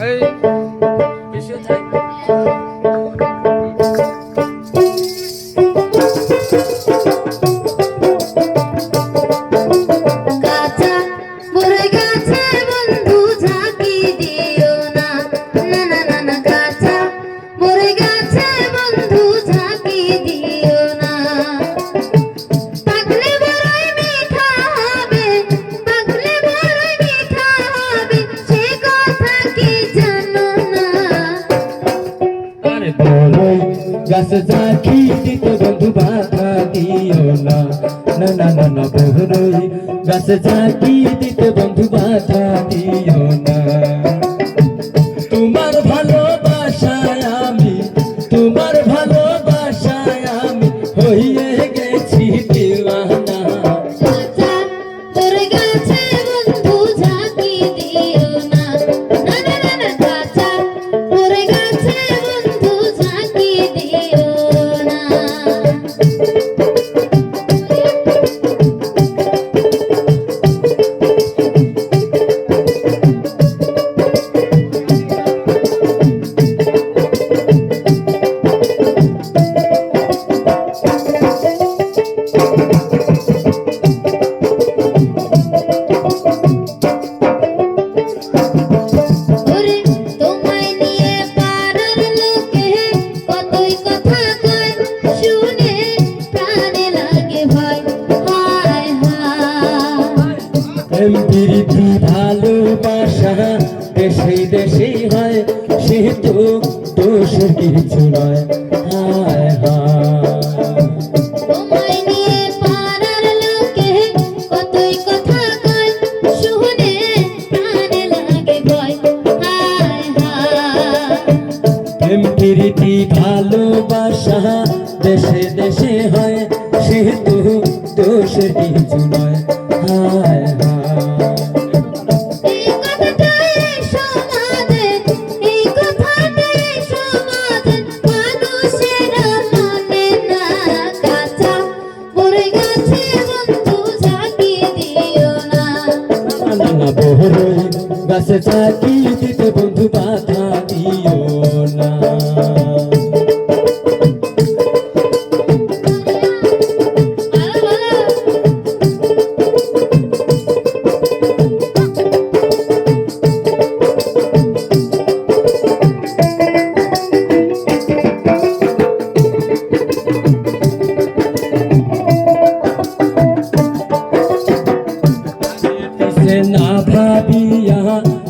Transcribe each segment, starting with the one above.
Ei. গাছ চাখি দিত বন্ধু বাধা দিও না না না না না বহরই গাছ চাখি দিত বন্ধু বাধা দিও না তোমার ভালোবাসায় আমি তোমার ভালোবাসায় আমি হইয়ে দীর্ঘ ভালোবাসা দেশে দেশে হয় সে তো দোষ কিছু নয়। ভালোবাসা দেশে দেশে হয় সে তো দোষ কিছু নয়। আকাশে থাকি দিতে বন্ধু বাধা দিও না ভাবি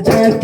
chance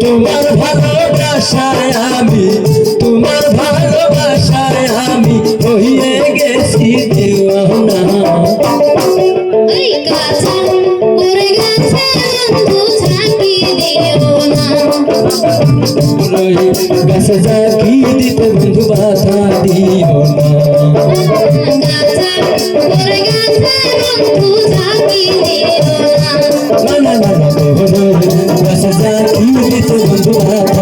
তোমার ভালোবাসায় আমি তোমার ভালোবাসায় আমি সাজা কি দিতে বন্ধু বাধা দিও না না না না না সাজা কি দিতে বন্ধু বাধা